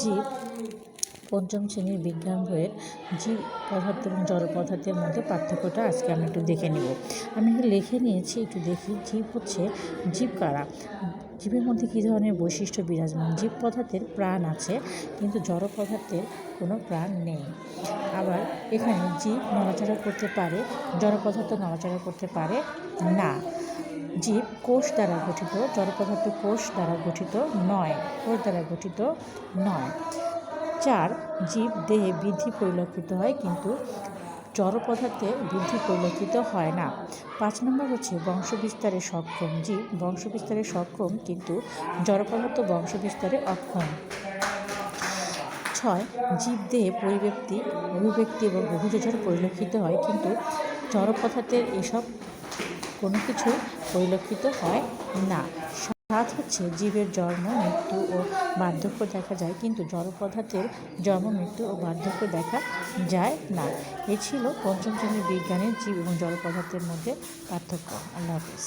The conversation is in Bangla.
জীব পঞ্চম শ্রেণির বিজ্ঞান বইয়ের জীব পদার্থ এবং জড় পদার্থের মধ্যে পার্থক্যটা আজকে আমি একটু দেখে নেব। আমি একটু লিখে নিয়েছি, একটু দেখি, জীব হচ্ছে জীব কারা? জীবের মধ্যে কী ধরনের বৈশিষ্ট্য বিরাজমান? জীব পদার্থের প্রাণ আছে, কিন্তু জড় পদার্থের কোনো প্রাণ নেই। আবার এখানে জীব নড়াচড়া করতে পারে, জড় পদার্থ নড়াচড়া করতে পারে না। জীব কোষ দ্বারা গঠিত জড় পদার্থ কোষ দ্বারা গঠিত নয়, কোষ দ্বারা গঠিত নয়। চার, জীব দেহে বৃদ্ধি পরিলক্ষিত হয়, কিন্তু জড় পদার্থে বৃদ্ধি পরিলক্ষিত হয় না। পাঁচ নম্বর হচ্ছে বংশবিস্তারে সক্ষম। জীব বংশবিস্তারে সক্ষম, কিন্তু জড় পদার্থ বংশবিস্তারে অক্ষম। ছয়, জীব দেহে পরিব্যক্তি অভিব্যক্তি এবং অভিযোজন পরিলক্ষিত হয়, কিন্তু জড় পদার্থের এসব কোনো কিছু পরিলক্ষিত হয় না। সাত হচ্ছে জীবের জন্ম, মৃত্যু ও বার্ধক্য দেখা যায়, কিন্তু জড় পদার্থের জন্ম, মৃত্যু ও বার্ধক্য দেখা যায় না। এ ছিল পঞ্চম শ্রেণির বিজ্ঞানের জীব এবং জড় পদার্থের মধ্যে পার্থক্য। আল্লাহ হাফিজ।